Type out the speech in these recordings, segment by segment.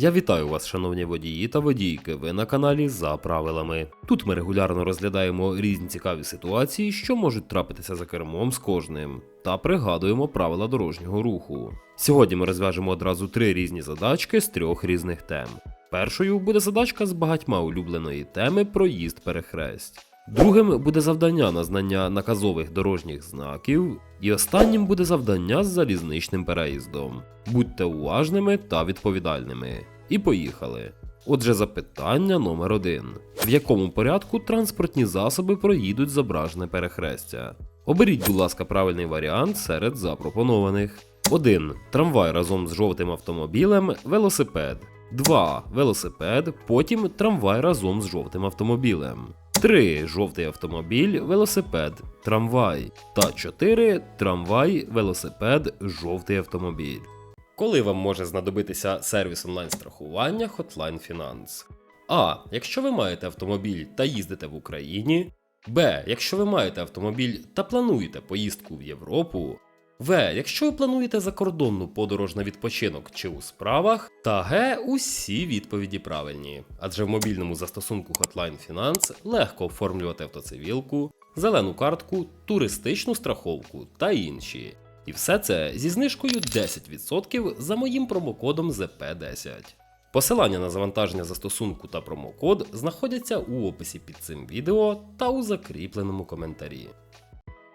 Я вітаю вас, шановні водії та водійки. Ви на каналі за правилами. Тут ми регулярно розглядаємо різні цікаві ситуації, що можуть трапитися за кермом з кожним, та пригадуємо правила дорожнього руху. Сьогодні ми розв'яжемо одразу три різні задачки з трьох різних тем. Першою буде задачка з багатьма улюбленої теми проїзд перехресть. Другим буде завдання на знання наказових дорожніх знаків, і останнім буде завдання з залізничним переїздом. Будьте уважними та відповідальними. І поїхали. Отже, запитання номер один: в якому порядку транспортні засоби проїдуть зображене перехрестя? Оберіть, будь ласка, правильний варіант серед запропонованих. 1. Трамвай разом з жовтим автомобілем, велосипед. 2. Велосипед, потім трамвай разом з жовтим автомобілем. 3. Жовтий автомобіль, велосипед, трамвай. Та 4. Трамвай, велосипед, жовтий автомобіль. Коли вам може знадобитися сервіс онлайн-страхування Hotline Finance? А. Якщо ви маєте автомобіль та їздите в Україні. Б. Якщо ви маєте автомобіль та плануєте поїздку в Європу. В. Якщо ви плануєте закордонну подорож на відпочинок чи у справах. Та Г. Усі відповіді правильні. Адже в мобільному застосунку Hotline Finance легко оформлювати автоцивілку, зелену картку, туристичну страховку та інші. І все це зі знижкою 10% за моїм промокодом ZP10. Посилання на завантаження застосунку та промокод знаходяться у описі під цим відео та у закріпленому коментарі.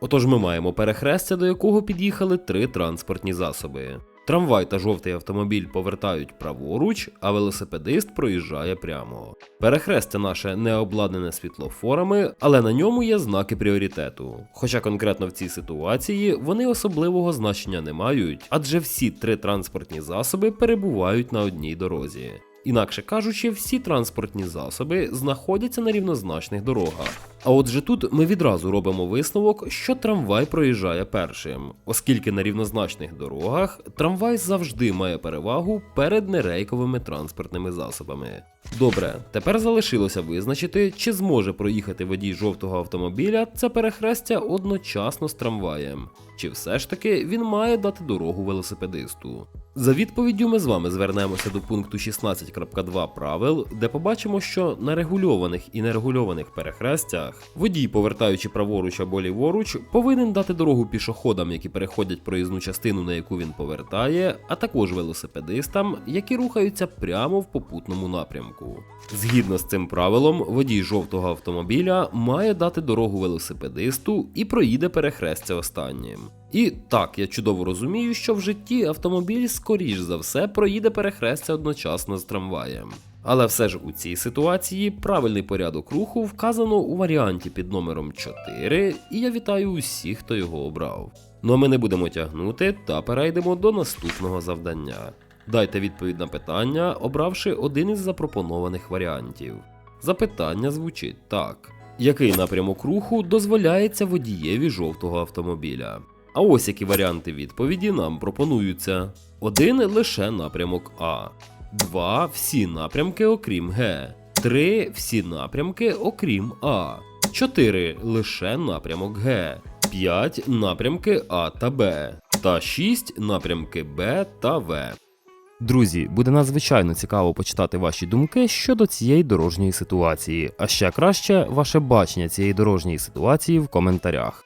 Отож, ми маємо перехрестя, до якого під'їхали три транспортні засоби. Трамвай та жовтий автомобіль повертають праворуч, а велосипедист проїжджає прямо. Перехрестя наше не обладнане світлофорами, але на ньому є знаки пріоритету. Хоча конкретно в цій ситуації вони особливого значення не мають, адже всі три транспортні засоби перебувають на одній дорозі. Інакше кажучи, всі транспортні засоби знаходяться на рівнозначних дорогах. А отже, тут ми відразу робимо висновок, що трамвай проїжджає першим, оскільки на рівнозначних дорогах трамвай завжди має перевагу перед нерейковими транспортними засобами. Добре, тепер залишилося визначити, чи зможе проїхати водій жовтого автомобіля це перехрестя одночасно з трамваєм, чи все ж таки він має дати дорогу велосипедисту. За відповіддю ми з вами звернемося до пункту 16.2 правил, де побачимо, що на регульованих і нерегульованих перехрестях водій, повертаючи праворуч або ліворуч, повинен дати дорогу пішоходам, які переходять проїзну частину, на яку він повертає, а також велосипедистам, які рухаються прямо в попутному напрямку. Згідно з цим правилом, водій жовтого автомобіля має дати дорогу велосипедисту і проїде перехрестя останнім. І так, я чудово розумію, що в житті автомобіль скоріш за все проїде перехрестя одночасно з трамваєм. Але все ж у цій ситуації правильний порядок руху вказано у варіанті під номером 4, і я вітаю усіх, хто його обрав. Ну а ми не будемо тягнути та перейдемо до наступного завдання. Дайте відповідь на питання, обравши один із запропонованих варіантів. Запитання звучить так: який напрямок руху дозволяється водієві жовтого автомобіля? А ось які варіанти відповіді нам пропонуються: один лише напрямок А, 2 всі напрямки окрім Г, 3 всі напрямки окрім А, 4 лише напрямок Г, 5 напрямки А та Б, та 6 напрямки Б та В. Друзі, буде надзвичайно цікаво почитати ваші думки щодо цієї дорожньої ситуації, а ще краще ваше бачення цієї дорожньої ситуації в коментарях.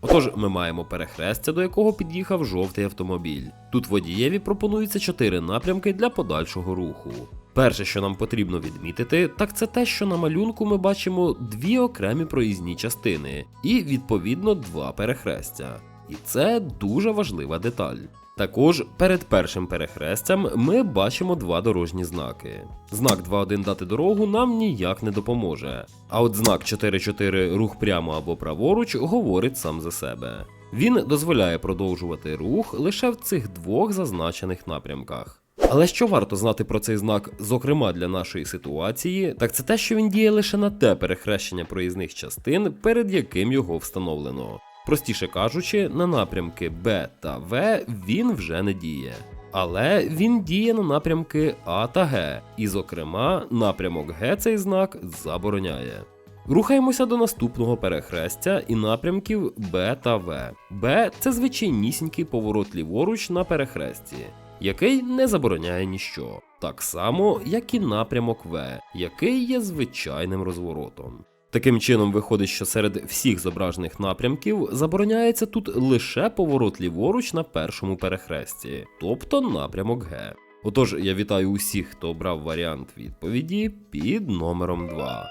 Отож, ми маємо перехрестя, до якого під'їхав жовтий автомобіль. Тут водієві пропонується чотири напрямки для подальшого руху. Перше, що нам потрібно відмітити, так це те, що на малюнку ми бачимо дві окремі проїзні частини і відповідно два перехрестя. І це дуже важлива деталь. Також перед першим перехрестям ми бачимо два дорожні знаки. Знак 2.1 дати дорогу нам ніяк не допоможе. А от знак 4.4 рух прямо або праворуч говорить сам за себе. Він дозволяє продовжувати рух лише в цих двох зазначених напрямках. Але що варто знати про цей знак, зокрема для нашої ситуації, так це те, що він діє лише на те перехрещення проїзних частин, перед яким його встановлено. Простіше кажучи, на напрямки Б та В він вже не діє. Але він діє на напрямки А та Г, і, зокрема, напрямок Г цей знак забороняє. Рухаємося до наступного перехрестя і напрямків Б та В. Б це звичайнісінький поворот ліворуч на перехресті, який не забороняє ніщо, так само, як і напрямок В, який є звичайним розворотом. Таким чином, виходить, що серед всіх зображених напрямків забороняється тут лише поворот ліворуч на першому перехресті, тобто напрямок Г. Отож, я вітаю усіх, хто обрав варіант відповіді під номером 2.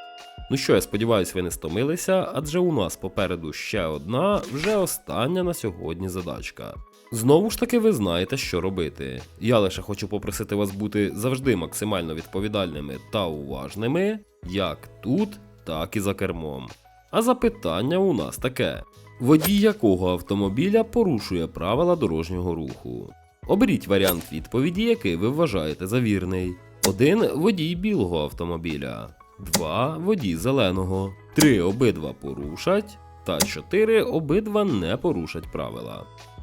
Ну що, я сподіваюся, ви не стомилися, адже у нас попереду ще одна, вже остання на сьогодні задачка. Знову ж таки, ви знаєте, що робити. Я лише хочу попросити вас бути завжди максимально відповідальними та уважними, як тут, так і за кермом. А запитання у нас таке: водій якого автомобіля порушує правила дорожнього руху? Оберіть варіант відповіді, який ви вважаєте за вірний. 1. Водій білого автомобіля. 2. Водій зеленого. 3. Обидва порушать. Та 4. Обидва не порушать правила.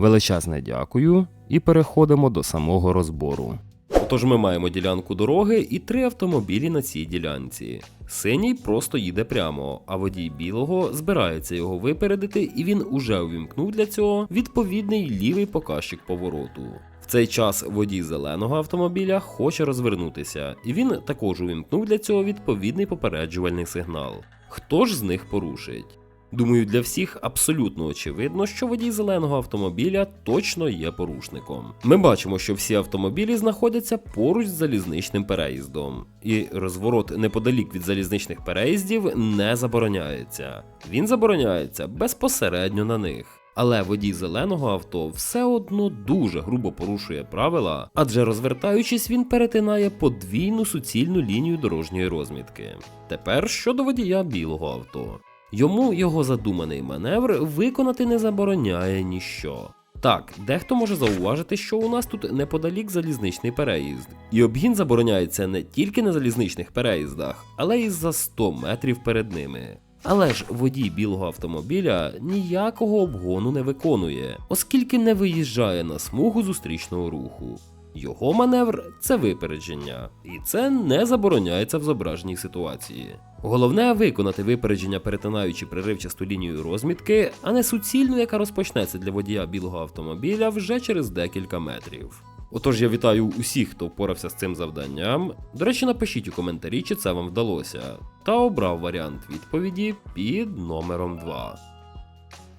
Величезне дякую і переходимо до самого розбору. Отож, ми маємо ділянку дороги і три автомобілі на цій ділянці. Синій просто їде прямо, а водій білого збирається його випередити, і він уже увімкнув для цього відповідний лівий показчик повороту. В цей час водій зеленого автомобіля хоче розвернутися, і він також увімкнув для цього відповідний попереджувальний сигнал. Хто ж з них порушить? Думаю, для всіх абсолютно очевидно, що водій зеленого автомобіля точно є порушником. Ми бачимо, що всі автомобілі знаходяться поруч з залізничним переїздом, і розворот неподалік від залізничних переїздів не забороняється. Він забороняється безпосередньо на них. Але водій зеленого авто все одно дуже грубо порушує правила, адже розвертаючись, він перетинає подвійну суцільну лінію дорожньої розмітки. Тепер щодо водія білого авто. Йому його задуманий маневр виконати не забороняє ніщо. Так, дехто може зауважити, що у нас тут неподалік залізничний переїзд, і обгін забороняється не тільки на залізничних переїздах, але й за 100 метрів перед ними. Але ж водій білого автомобіля ніякого обгону не виконує, оскільки не виїжджає на смугу зустрічного руху. Його маневр це випередження, і це не забороняється в зображеній ситуації. Головне виконати випередження, перетинаючи приривчасту лінію розмітки, а не суцільну, яка розпочнеться для водія білого автомобіля вже через декілька метрів. Отож, я вітаю усіх, хто впорався з цим завданням. До речі, напишіть у коментарі, чи це вам вдалося, та обрав варіант відповіді під номером 2.